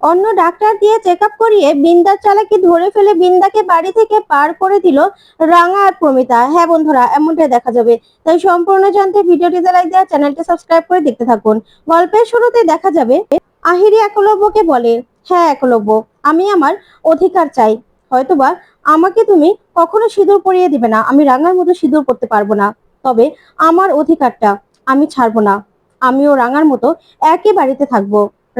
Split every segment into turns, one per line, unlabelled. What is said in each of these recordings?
অন্য ডাক্তার দিয়ে check up করিয়ে বিন্দার চালাকি ধরে ফেলে বিন্দাকে বাড়ি থেকে পার করে দিল রাঙা আর প্রমিতা। হ্যাঁ বন্ধুরা, এমনটাই দেখা যাবে। তাই সম্পূর্ণ জানতে ভিডিওটিতে লাইক দেওয়া চ্যানেলটি সাবস্ক্রাইব করে দেখতে থাকুন। গল্পের শুরুতে দেখা যাবে, আহিরি একলব্যকে বলে হ্যাঁ একলব্য, আমি আমার অধিকার চাই। হয়তোবা আমাকে তুমি কখনো সিঁদুর পরিয়ে দিবে না, আমি রাঙার মতো সিঁদুর করতে পারব না। তবে আমার অধিকারটা আমি ছাড়বো না। আমিও রাঙার মতো একই বাড়িতে থাকব।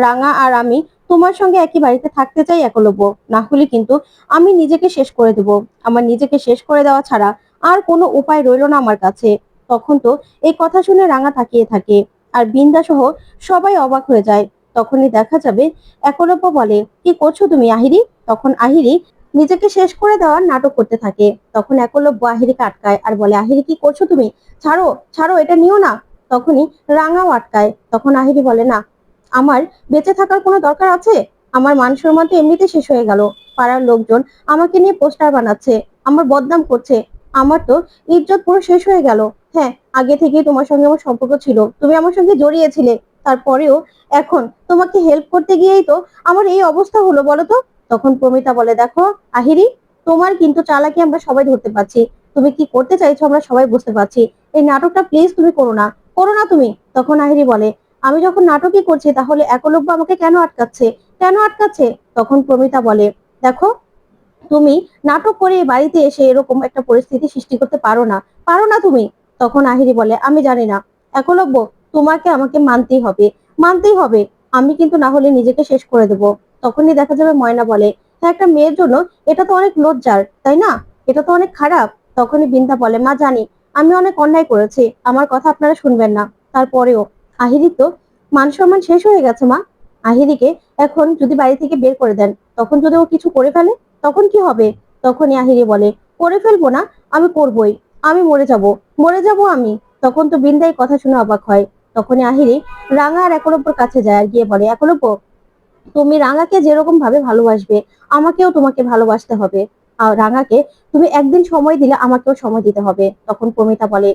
রাঙা আর আমি তোমার সঙ্গে একই বাড়িতে থাকতে চাই একলব্য। না হলে কিন্তু আমি নিজেকে শেষ করে দেব। আমার নিজেকে শেষ করে দেওয়া ছাড়া আর কোনো উপায় রইল না আমার কাছে। তখন তো এই কথা শুনে রাঙা তাকিয়ে থাকে। আর বিন্দা সহ সবাই অবাক হয়ে যায়। তখনই দেখা যাবে, একলব্য বলে, কি করছ তুমি, আহিরি? তখন আহিরি নিজেকে শেষ করে দেওয়ার নাটক করতে থাকে। তখন একলব্য আহিরিকে আটকায় আর বলে, আহিরি, কি করছ তুমি? ছাড়ো ছাড়ো, এটা নিও না। তখনই রাঙাও আটকায়। তখন আহিরি বলে, না আমার বেঁচে থাকার কোনো দরকার আছে? আমার মান সম্মান তো এমনিতে শেষ হয়ে গেল। পাড়ার লোকজন আমাকে নিয়ে পোস্টার বানাচ্ছে, আমার বদনাম করছে। আমার তো ইজ্জত পুরো শেষ হয়ে গেল। হ্যাঁ আগে থেকেই তোমার সঙ্গে আমার সম্পর্ক ছিল। তুমি আমার সঙ্গে জড়িয়েছিলে। তারপরেও এখন তোমাকে হেল্প করতে গিয়েই তো আমার এই অবস্থা হলো, বলো তো? তখন প্রমিতা বলে, দেখো, আহিরি, তোমার কিন্তু চালাকি আমরা সবাই ধরতে পারছি। তুমি কি করতে চাইছো আমরা সবাই বুঝতে পারছি। এই নাটকটা প্লিজ তুমি করো না। করো না তুমি। তখন আহিরি বলে আমি যখন নাটকই করছি, তাহলে একলব্য আমাকে কেন আটকাচ্ছে? কেন আটকাচ্ছে? তখন প্রমিতা বলে, দেখো, তুমি নাটক করে বাড়িতে এসে এরকম একটা পরিস্থিতি সৃষ্টি করতে পারো না। পারো না তুমি? তখন আহিরি বলে, আমি জানি না। একলব্য, তোমাকে আমাকে মানতেই হবে। মানতেই হবে। আমি কিন্তু না হলে নিজেকে শেষ করে দেব। তখনই দেখা যাবে ময়না বলে হ্যাঁ একটা মেয়ের জন্য এটা তো অনেক লজ্জার, তাই না? এটা তো অনেক খারাপ। তখনই বিন্দা বলে, মা, জানি। আমি অনেক অন্যায় করেছি। আমার কথা আপনারা শুনবেন না। তারপরেও আহিরি তো মান সম্মান শেষ হয়ে গেছে, মা। আহিরিকে এখন যদি বাড়ি থেকে বের করে দেন, তখন যদি ও কিছু করে ফেলে, তখন কি হবে? তখনই আহিরি বলে, করে ফেলব না, আমি করবই। আমি মরে যাব মরে যাব আমি। তখন তো বিন্দাই কথা শুনে অবাক হয়। তখনই আহিরি রাঙা আর একলব্যর কাছে যায় আর গিয়ে বলে একলব্য তুমি রাঙাকে যেরকম ভাবে ভালোবাসবে, আমাকেও তোমাকে ভালোবাসতে হবে। আর রাঙাকে তুমি একদিন সময় দিলে আমাকেও সময় দিতে হবে। তখন প্রমিতা বলে,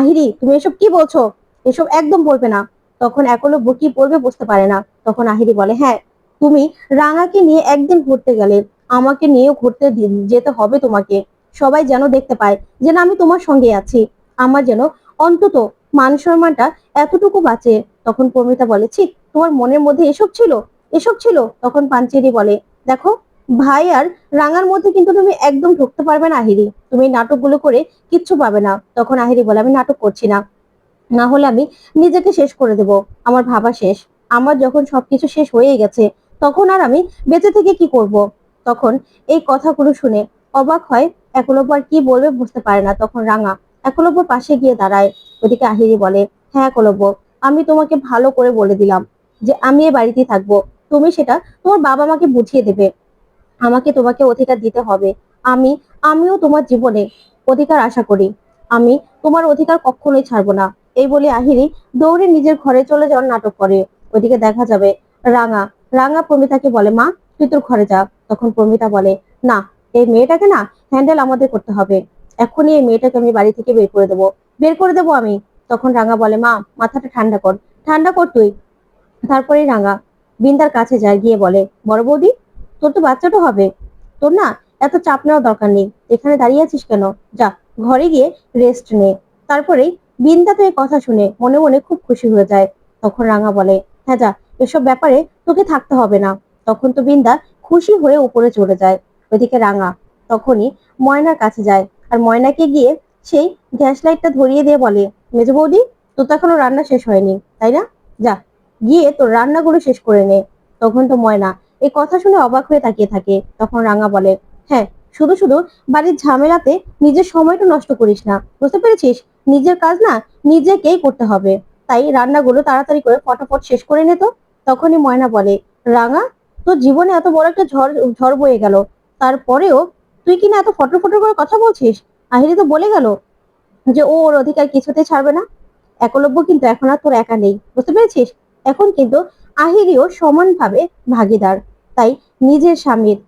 আহিরি, তুমি এসব কি বলছো? এসব একদম বলবে না। তখন একলব্য কি বলবে বুঝতে পারে না। তখন আহিরি বলে হ্যাঁ তুমি রাঙাকে নিয়ে একদিন ঘুরতে গেলে আমাকে নিয়েও ঘুরতে যেতে হবে তোমাকে। সবাই যেন দেখতে পায় যেন আমি তোমার সঙ্গে আছি। আমার যেন অন্তত মান সম্মানটা এতটুকু বাঁচে। তখন প্রমিতা বলে, ছি, তোমার মনের মধ্যে এসব ছিল? এসব ছিল? তখন পাঞ্চেরি বলে, দেখো, ভাই আর রাঙার মধ্যে কিন্তু তুমি একদম ঢুকতে পারবে না, আহিরি। তুমি নাটকগুলো করে কিচ্ছু পাবে না। তখন আহিরি বলে, আমি নাটক করছি না। না হলে আমি নিজেকে শেষ করে দেব, আমার ভাবা শেষ। আমার যখন সবকিছু শেষ হয়ে গেছে, তখন আর আমি বেঁচে থেকে কি করব? তখন এই কথাগুলো শুনে অবাক হয় একলব্য আর কি বলবে বুঝতে পারে না। তখন রাঙা একলব্য পাশে গিয়ে দাঁড়ায়। ওদিকে আহিরি বলে হ্যাঁ একলব্য আমি তোমাকে ভালো করে বলে দিলাম যে আমি এ বাড়িতেই থাকব। তুমি সেটা তোমার বাবা মাকে বুঝিয়ে দেবে। আমাকে তোমাকে অধিকার দিতে হবে। আমি, আমিও তোমার জীবনে অধিকার আশা করি। আমি তোমার অধিকার কখনোই ছাড়বো না। এই বলে আহিরি দৌড়ে নিজের ঘরে চলে যাওয়ার নাটক করে। ওইদিকে দেখা যাবে রাঙা। রাঙা প্রমিতাকে বলে, মা, তুই তোর ঘরে যা। তখন প্রমিতা বলে, না, এই মেয়েটাকে না হ্যান্ডেল আমাদের করতে হবে। এখনই এই মেয়েটাকে আমি বাড়ি থেকে বের করে দেবো। বের করে দেবো আমি? তখন রাঙা বলে, মা, মাথাটা ঠান্ডা কর। ঠান্ডা কর তুই? তারপরে রাঙা বিন্দার কাছে যায়, গিয়ে বলে, বড় বৌদি, তোর তো বাচ্চাটা হবে। তোর না এত চাপ নেওয়ার দরকার নেই। এখানে দাঁড়িয়ে আছিস কেন? যা, ঘরে গিয়ে রেস্ট নে। তারপরেই বিন্দা তো এই কথা শুনে মনে মনে খুব খুশি হয়ে যায়। তখন রাঙা বলে হ্যাঁ যা, এসব ব্যাপারে তোকে থাকতে হবে না। তখন তো বিন্দা খুশি হয়ে উপরে চলে যায়, ওইদিকে রাঙা তখনই ময়নার কাছে যায়। আর ময়নাকে গিয়ে সেই গ্যাস লাইটটা ধরিয়ে দিয়ে বলে, মেজ বৌদি, তোর তো এখনও রান্না শেষ হয়নি, তাই না? যা, গিয়ে তোর রান্নাগুলো শেষ করে নে। তখন তো ময়না এই কথা শুনে অবাক হয়ে তাকিয়ে থাকে। তখন রাঙা বলে হ্যাঁ শুধু শুধু বাড়ির ঝামেলাতে নিজের সময়টা নষ্ট করিস না, বুঝতে পেরেছিস? নিজের কাজ না নিজেকেই করতে হবে। তাই রান্নাগুলো তাড়াতাড়ি করে ফটাফট শেষ করে নে তো। তখনই ময়না বলে, রাঙা, তোর জীবনে এত বড় একটা ঝড় ঝড় বয়ে গেল। তারপরেও তুই কিনা এত ফটো ফটো করে কথা বলছিস? আহিরি তো বলে গেল যে ও ওর অধিকার কিছুতে ছাড়বে না। একলব্য কিন্তু এখন আর তোর একা নেই, বুঝতে পেরেছিস? এখন কিন্তু আহিরিও সমানভাবে ভাগিদার। তাই নিজের স্বামীর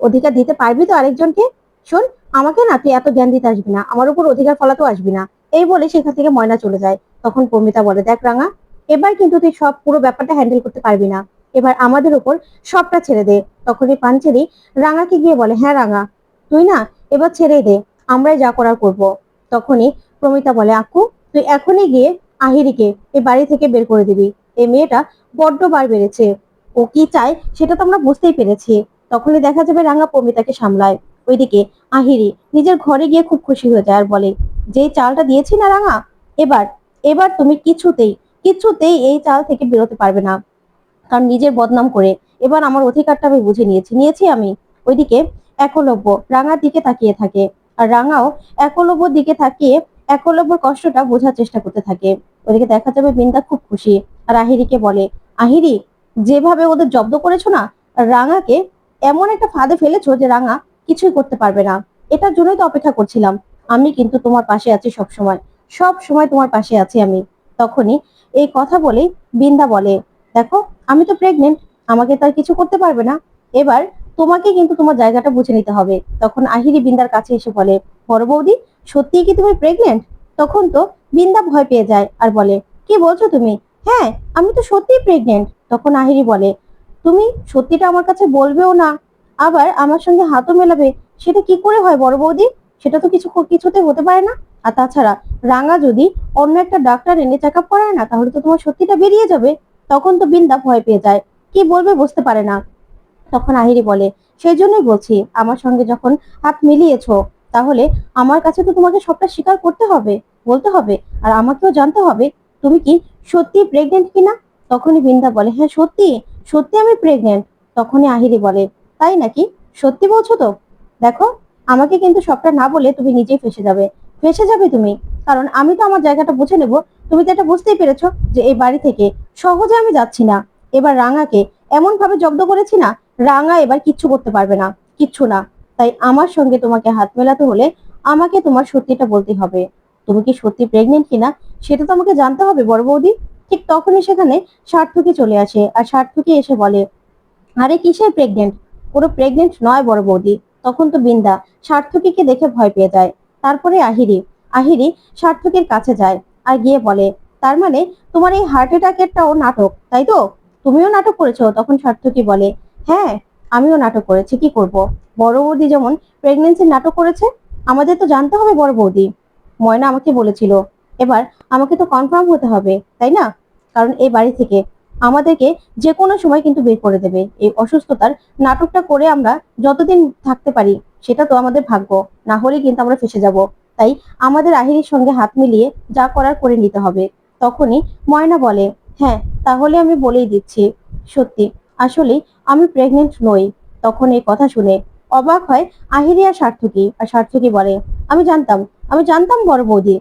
অধিকার দিতে পারবি তো আরেকজনকে? শোন, আমাকে না তুই এত জ্ঞান দিতে আসবি না। আমার উপর অধিকার ফলাতেও আসবি না। এই বলে সেখান থেকে ময়না চলে যায়। তখন প্রমিতা বলে, দেখ রাঙা, এবার কিন্তু তুই সব পুরো ব্যাপারটা হ্যান্ডেল করতে পারবি না। এবার আমাদের ওপর সবটা ছেড়ে দে। তখনই পাঞ্চেরি রাঙাকে গিয়ে বলে হ্যাঁ রাঙা, তুই না এবার ছেড়ে দে, আমরাই যা করার করব। তখনই প্রমিতা বলে আকু তুই এখনই গিয়ে আহিরিকে এই বাড়ি থেকে বের করে দিবি। এই মেয়েটা বড্ড বার বেড়েছে। ও কি চায় সেটা তো আমরা বুঝতেই পেরেছি। তখনই দেখা যাবে রাঙা প্রমিতাকে সামলায়। ওইদিকে আহিরি নিজের ঘরে গিয়ে খুব খুশি হয়ে যায় আর বলে যে চালটা দিয়েছি না রাঙা, এবার এবার তুমি কিছুতেই কিছুতেই এই চাল থেকে বেরোতে পারবে না। কারণ নিজের বদনাম করে, এবার আমার অধিকারটা আমি বুঝে নিয়েছি। নিয়েছি আমি ওইদিকে একলব্য, রাঙার দিকে তাকিয়ে থাকে। আর রাঙাও একলব্যর দিকে তাকিয়ে একলব্যর কষ্টটা বোঝার চেষ্টা করতে থাকে। ওদিকে দেখা যাবে বিন্দা খুব খুশি। আর আহিরিকে বলে, আহিরি, যেভাবে ওদের জব্দ করেছ না, রাঙাকে এমন একটা ফাঁদে ফেলেছো যে রাঙা কিছুই করতে পারবে না। এটার জন্যই তো অপেক্ষা করছিলাম। আমি কিন্তু তোমার পাশে আছি সব সময় সব সময় তোমার পাশে আছি আমি। তখনই এই কথা বলে বিন্দা বলে, দেখো, আমি তো প্রেগনেন্ট আমাকে তার কিছু করতে পারবে না। এবার তোমাকে কিন্তু তোমার জায়গাটা বুঝে নিতে হবে। তখন আহিরি বিন্দার কাছে এসে বলে, বড় বৌদি, সত্যিই কি তুমি প্রেগনেন্ট তখন তো বিন্দা ভয় পেয়ে যায় আর বলে, কি বলছো তুমি? হ্যাঁ আমি তো সত্যিই প্রেগনেন্ট তখন আহিরি বলে, তুমি সত্যিটা আমার কাছে বলবেও না। আবার আমার সঙ্গে হাতও মেলাবে। সেটা কি করে হয় বড় বৌদি? সেটা তো কিছু কিছুতে হতে পারে না। আর তাছাড়া রাঙা যদি অন্য একটা ডাক্তার এনে চেক আপ করায় না, তাহলে তো তোমার সত্যিটা বেরিয়ে যাবে। তখন তো বিন্দা ভয় পেয়ে যায়। কি বলবে বুঝতে পারে না। তখন আহিরি বলে, সেই জন্যই বলছি, আমার সঙ্গে যখন হাত মিলিয়েছ, তাহলে আমার কাছে তো তোমাকে সবটা স্বীকার করতে হবে, বলতে হবে, আর আমাকেও জানতে হবে, তুমি কি সত্যি প্রেগনেন্ট কিনা? তখনই বিন্দা বলে হ্যাঁ সত্যি সত্যি আমি প্রেগনেন্ট তখনই আহিরি বলে, তাই নাকি? সত্যি বলছো তো? দেখো আমাকে কিন্তু সবটা না বলে তুমি নিজেই ফেসে যাবে। ফেসে যাবে তুমি। কারণ আমি তো আমার জায়গাটা বুঝে নেব। তুমি তো এটা বুঝতেই পেরেছ যে এই বাড়ি থেকে সহজে আমি যাচ্ছি না। এবার রাঙাকে এমন ভাবে জব্দ করেছি না, রাঙা এবার কিচ্ছু করতে পারবে না। কিচ্ছু না। তাই আমার সঙ্গে তোমাকে হাত মেলাতে হলে আমাকে তোমার সত্যিটা বলতে হবে। তুমি কি সত্যি প্রেগনেন্ট কিনা, সেটা তো আমাকে জানতে হবে বড় বৌদি। ঠিক তখনই সেখানে সার্থকী চলে আসে। আর সার্থকী এসে বলে, আরে কিসের প্রেগনেন্ট পুরো প্রেগনেন্ট নয় বড় বৌদি। তখন তো বিন্দা সার্থকীকে দেখে ভয় পেয়ে যায়। তারপরে আহিরি আহিরি সার্থকীর কাছে যায় আর গিয়ে বলে, তার মানে তোমার এই হার্ট অ্যাটাকেরটাও নাটক, তাই তো? তুমিও নাটক করেছ? তখন সার্থকী বলে হ্যাঁ আমিও নাটক করেছি, কি করব? বড় বৌদি যেমন প্রেগনেন্সির নাটক করেছে, আমাদের তো জানতে হবে বড় বৌদি। ময়না আমাকে বলেছিল, এবার আমাকে তো কনফার্ম হতে হবে, তাই না? কারণ এই বাড়ি থেকে আমাদেরকে যে কোনো সময় কিন্তু বের করে দেবে। এই অসুস্থতার নাটকটা করে আমরা যতদিন থাকতে পারি, সেটা তো আমাদের ভাগ্য। না হলে কিন্তু আমরা ফেসে যাব। তাই আমাদের আহিরির সঙ্গে হাত মিলিয়ে যা করার করে নিতে হবে। তখনই ময়না বলে হ্যাঁ তাহলে আমি বলেই দিচ্ছি। সত্যি আসলে আমি প্রেগনেন্ট নই। তখন এই কথা শুনে অবাক হয় আহিরি আর সার্থকী। আর সার্থকী বলে, আমি জানতাম আমি জানতাম বড় বৌদি,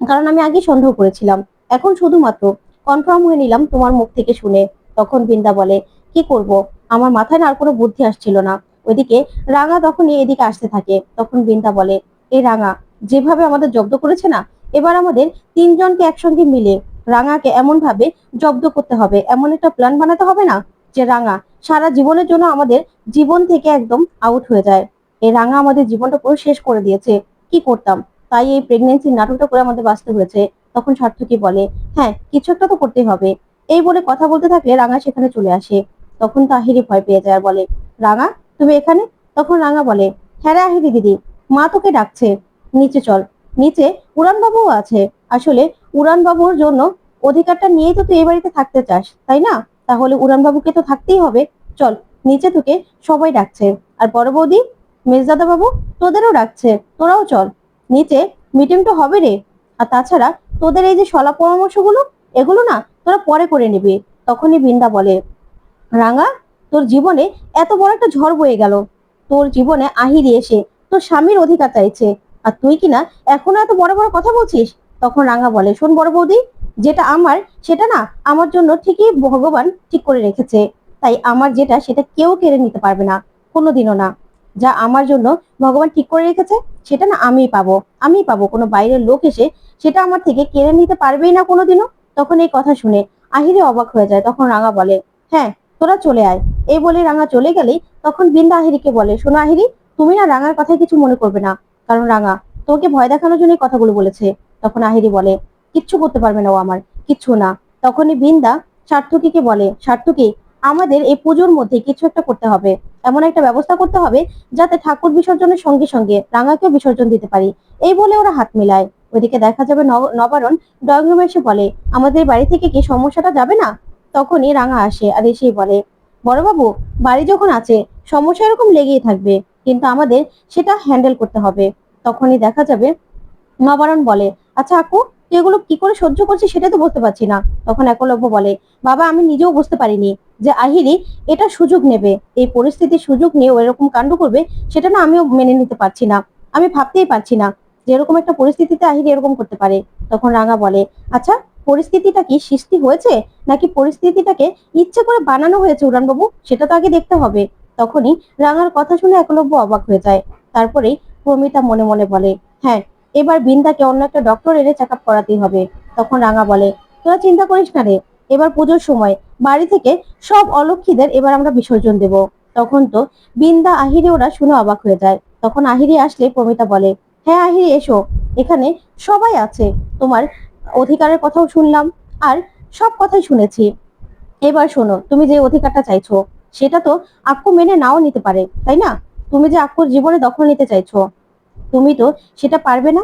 কারণ আমি আগে সন্দেহ করেছিলাম। এখন শুধুমাত্র কনফার্ম হয়ে নিলাম তোমার মুখ থেকে শুনে। তখন বিন্দা বলে, কি করব? আমার মাথায় না আর কোনো বুদ্ধি আসছিল না। ওইদিকে রাঙা তখনই এদিকে আসতে থাকে। তখন বিন্দা বলে এই রাঙা, যেভাবে আমাদের জব্দ করেছে না, এবার আমাদের তিনজনকে একসঙ্গে মিলে রাঙাকে এমন ভাবে জব্দ করতে হবে। এমন একটা প্ল্যান বানাতে হবে না যে রাঙা সারা জীবনের জন্য আমাদের জীবন থেকে একদম আউট হয়ে যায়। এই রাঙা আমাদের জীবনটা পুরো শেষ করে দিয়েছে। কি করতাম? তাই এই প্রেগনেন্সির নাটকটা করে আমাদের বাঁচতে হয়েছে। তখন সার্থকী বলে হ্যাঁ কিছু একটা তো করতেই হবে। এই বলে কথা বলতে থাকলে রাঙা সেখানে চলে আসে। তখন তাহিরি ভয় পেয়ে যায় আর বলে, রাঙা, তুমি এখানে? তখন রাঙা বলে হ্যাঁ রে আহিরি দিদি, মা তোকে ডাকছে। নিচে চল। নিচে উড়ান বাবুও আছে। আসলে উড়ান বাবুর জন্য অধিকারটা নিয়েই তো তুই এই বাড়িতে থাকতে চাস, তাই না? তাহলে উড়ান বাবুকে তো থাকতেই হবে। চল, নিচে তোকে সবাই ডাকছে। আর বড় বৌদি মেজদাদা বাবু তোদেরও ডাকছে। তোরাও চল। নিচে মিটিং তো হবে রে। আর তাছাড়া তোদের এই যে সলা পরামর্শগুলো, এগুলো না তোরা পরে করে নিবি। তখনই বিন্দা বলে, রাঙা, তোর জীবনে এত বড় একটা ঝড় বয়ে গেল। তোর জীবনে আহিরি এসে তোর স্বামীর অধিকার চাইছে। আর তুই কিনা এখনও এত বড় বড় কথা বলছিস? তখন রাঙা বলে, শোন বড় বৌদি, যেটা আমার, সেটা না আমার জন্য ঠিকই ভগবান ঠিক করে রেখেছে। তাই আমার যেটা, সেটা কেউ কেড়ে নিতে পারবে না, কোনোদিনও না। যা আমার জন্য ভগবান ঠিক করে রেখেছে সেটা না আমিই পাবো আমিই পাবো। কোনো বাইরের লোক এসে সেটা আমার থেকে কেড়ে নিতে পারবেই না কোনোদিনও। তখন এই কথা শুনে আহিরে অবাক হয়ে যায়। তখন রাঙা বলে হ্যাঁ তোরা চলে আয়। এই বলে রাঙা চলে গেলেই তখন বিন্দা আহিরিকে বলে, শোনো আহিরি, তুমি না রাঙার কথায় কিছু মনে করবে না। কারণ রাঙা তোকে ভয় দেখানোর জন্য কথাগুলো বলেছে। তখন আহিরি বলে, কিচ্ছু করতে পারবে না ও আমার, কিচ্ছু না। তখনই বিন্দা সার্থকীকে বলে, সার্থকী, আমাদের এই পুজোর মধ্যে কিছু একটা করতে হবে। এমন একটা ব্যবস্থা করতে হবে যাতে ঠাকুর বিসর্জনের সঙ্গে সঙ্গে রাঙাকেও বিসর্জন দিতে পারি। এই বলে ওরা হাত মিলায়। ওইদিকে দেখা যাবে নব- নবারণ। ড্রয়িং রুমে এসে বলে, আমাদের বাড়ি থেকে কি সমস্যাটা যাবে না? তখনই রাঙা আসে আর এসেই বলে, বড়বাবু, বাড়ি যখন আছে, সমস্যা এরকম লেগেই থাকবে। কিন্তু আমাদের সেটা হ্যান্ডেল করতে হবে। তখনই দেখা যাবে নবারণ বলে আচ্ছা আকু তুই এগুলো কি করে সহ্য করছিস সেটা তো বুঝতে পারছি না। তখন একলব্য বলে, বাবা, আমি নিজেও বুঝতে পারিনি। যে আহিরি, এটা সুযোগ নেবে। এই পরিস্থিতির সুযোগ নিয়ে এরকম কাণ্ড করবে, সেটা না আমিও মেনে নিতে পারছি না। আমি ভাবতেই পারছি না যে এরকম একটা পরিস্থিতিতে আহিরি এরকম করতে পারে। তখন রাঙা বলে আচ্ছা পরিস্থিতিটা কি সৃষ্টি হয়েছে? নাকি পরিস্থিতিটাকে ইচ্ছে করে বানানো হয়েছে উড়ানবাবু? সেটা তো আগে দেখতে হবে। তখনই রাঙার কথা শুনে একলব্য অবাক হয়ে যায়। তারপরেই প্রমিতা মনে মনে বলে হ্যাঁ এবার বিন্দাকে অন্য একটা ডক্টর এনে চেক আপ করাতেই হবে। তখন রাঙা বলে, তোরা চিন্তা করিস না রে এবার পুজোর সময় বাড়ি থেকে সব অলক্ষীদের এবার আমরা বিসর্জন দেব। তখন তো বিন্দা, আহিরি ওরা শুনে অবাক হয়ে যায়। তখন আহিরি আসলে প্রমিতা বলে হ্যাঁ আহিরি, এসো। এখানে সবাই আছে। তোমার অধিকারের কথাও শুনলাম আর সব কথাই শুনেছি। এবার শোনো, তুমি যে অধিকারটা চাইছো, সেটা তো আক্কু মেনে নাও নিতে পারে, তাই না? তুমি যে আক্কুর জীবনে দখল নিতে চাইছো, তুমি তো সেটা পারবে না।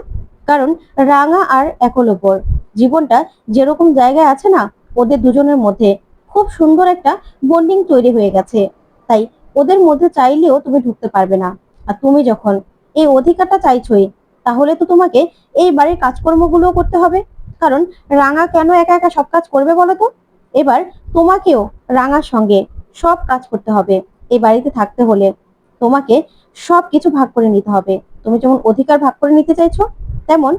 কারণ রাঙা আর একলব্যর জীবনটা যেরকম জায়গায় আছে না ওদের দুজনের মধ্যে খুব সুন্দর একটা বন্ডিং তৈরি হয়ে গেছে। তাই ওদের মধ্যে চাইলেও তুমি ঢুকতে পারবে না। আর তুমি যখন এই অধিকারটা চাইছোই, তাহলে তো তোমাকে এই বাড়ির কাজকর্মগুলোও করতে হবে। কারণ রাঙা কেন একা একা সব কাজ করবে বলো তো? এবার তোমাকেও রাঙার সঙ্গে সব কাজ করতে হবে। এই বাড়িতে থাকতে হলে তোমাকে সব কিছু ভাগ করে নিতে হবে। তুমি যেমন অধিকার ভাগ করে নিতে চাইছো, তেমন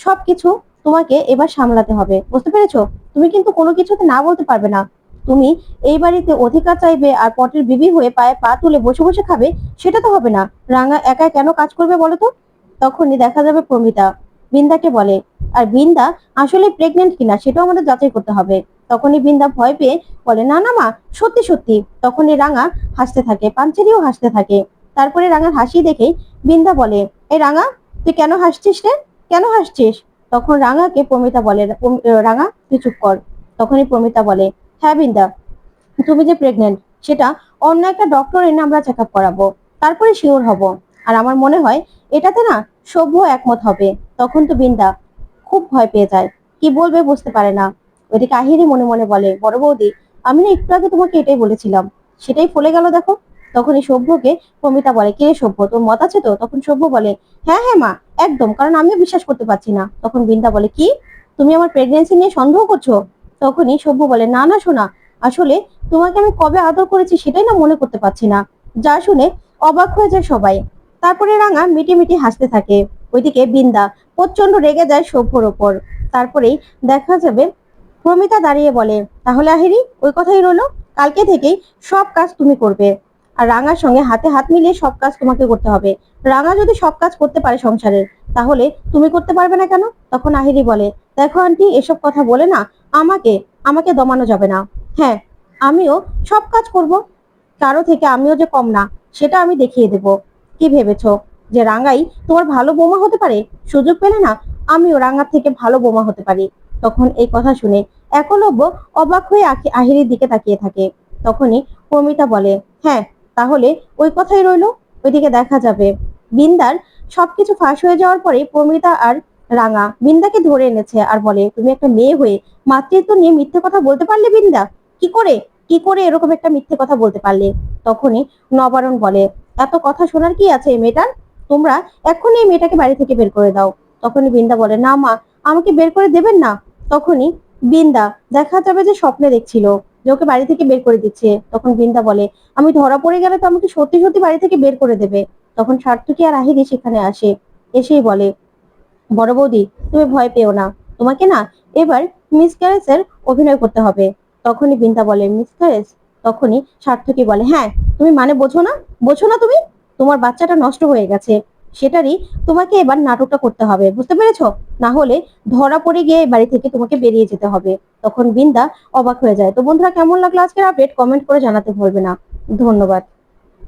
সবকিছু তোমাকে এবার সামলাতে হবে। বুঝতে পেরেছ? তুমি কিন্তু কোনো কিছুতে না বলতে পারবে না। তুমি এই বাড়িতে অধিকার চাইবে আর পটের বিবি হয়ে পায়ে পা তুলে বসে বসে খাবে, সেটা তো হবে না। রাঙা একা কেন কাজ করবে বলো তো? তখনই দেখা যাবে প্রমিতা। বিন্দাকে বলে, আর বিন্দা আসলে প্রেগনেন্ট কিনা সেটাও আমাদের যাচাই করতে হবে। তখনই বিন্দা ভয় পেয়ে বলে, না না, মা, সত্যি সত্যি। তখনই রাঙা হাসতে থাকে, পাঞ্চেরিও হাসতে থাকে। তারপরে রাঙার হাসি দেখে বিন্দা বলে, এই রাঙা, তুই কেন হাসছিস রে? কেন হাসছিস? তখন রাঙাকে প্রমিতা বলে রাঙা, তুই চুপ কর। তখনই প্রমিতা বলে হ্যাঁ বিন্দা, তুমি যে প্রেগনেন্ট সেটা অন্য একটা ডক্টর এনে আমরা চেক আপ করাবো। তারপরে শিওর হব। আর আমার মনে হয় এটাতে না সভ্য একমত হবে। তখন তো বিন্দা খুব ভয় পেয়ে যায়। কি বলবে বুঝতে পারে না। ওইদিকে আহিরি মনে মনে বলে, বড় বৌদি, আমি না একটু আগে তোমাকে এটাই বলেছিলাম। সেটাই ফলে গেল দেখো। তখনই সভ্যকে প্রমিতা বলে। কে সভ্য? তোর মত আছে তো? তখন সভ্য বলে হ্যাঁ হ্যাঁ মা, একদম, কারণ আমিও বিশ্বাস করতে পারছি না। তখন বিন্দা বলে, কি? তুমি আমার প্রেগনেন্সি নিয়ে সন্দেহ করছ? তখনই সভ্য বলে, না না শোনা আসলে তোমাকে আমি কবে আদর করেছি সেটাই না মনে করতে পারছি না। যা শুনে অবাক হয়ে যায় সবাই। তারপরে রাঙা মিটি মিটি হাসতে থাকে। ওইদিকে বিন্দা প্রচণ্ড রেগে যায় সভ্যর ওপর। তারপরেই দেখা যাবে, প্রমিতা দাঁড়িয়ে বলে, তাহলে আহিরি, ওই কথাই রইল। কালকে থেকেই সব কাজ তুমি করবে। আর রাঙার সঙ্গে হাতে হাত মিলিয়ে সব কাজ তোমাকে করতে হবে। রাঙা যদি সব কাজ করতে পারে সংসারের, তাহলে তুমি করতে পারবে না কেন? তখন আহিরি বলে, দেখো আন্টি, এসব কথা বলে না, আমাকে আমাকে দমানো যাবে না। হ্যাঁ আমিও সব কাজ করব। কারও থেকে আমিও যে কম না, সেটা আমি দেখিয়ে দেব। কি ভেবেছ? যে রাঙাই তোমার ভালো বোমা হতে পারে? সুযোগ পেলে না, আমিও রাঙার থেকে ভালো বোমা হতে পারি। তখন এই কথা শুনে একলব্য অবাক হয়ে আহিরির দিকে তাকিয়ে থাকে। তখনই প্রমিতা বলে হ্যাঁ তাহলে ওই কথাই রইল, ওইদিকে দেখা যাবে। বিন্দার সবকিছু ফাঁস হয়ে যাওয়ার পরে প্রমিতা আর রাঙা, বিন্দাকে ধরে এনেছে আর বলে, তুমি একটা মেয়ে হয়ে মাতৃত্ব নিয়ে মিথ্যে কথা বলতে পারলে বিন্দা? কি করে? কি করে এরকম একটা মিথ্যে কথা বলতে পারলে? তখনই নবারণ বলে, এত কথা শোনার কি আছে এই মেয়েটার? তোমরা এখনই এই মেয়েটাকে বাড়ি থেকে বের করে দাও। তখনই বিন্দা বলে, না মা, আমাকে বের করে দেবেন না? তখনই বিন্দা দেখা যাবে যে স্বপ্নে দেখছিল। যে ওকে বাড়ি থেকে বের করে দিচ্ছে। তখন বিন্দা বলে, আমি ধরা পড়ে গেলে তো আমাকে সত্যি সত্যি বাড়ি থেকে বের করে দেবে। তখন সার্থকী আর আহিরি সেখানে আসে। এসেই বলে, বড় বৌদি, তুমি ভয় পেও না। তোমাকে না এবার মিসক্যারেজের অভিনয় করতে হবে। তখনই বিন্দা বলে মিসক্যারেজ তখনই সার্থকী বলে হ্যাঁ তুমি মানে বোঝো না? বোঝো না তুমি? তোমার বাচ্চাটা নষ্ট হয়ে গেছে। সেটারই তোমাকে এবার নাটকটা করতে হবে, বুঝতে পেরেছ? না হলে ধরা পড়ে গিয়ে বাড়ি থেকে তোমাকে বেরিয়ে যেতে হবে। তখন বিন্দা অবাক হয়ে যায়। তো বন্ধুরা, কেমন লাগল আজকের আপডেট কমেন্ট করে জানাতে ভুলবে না। ধন্যবাদ।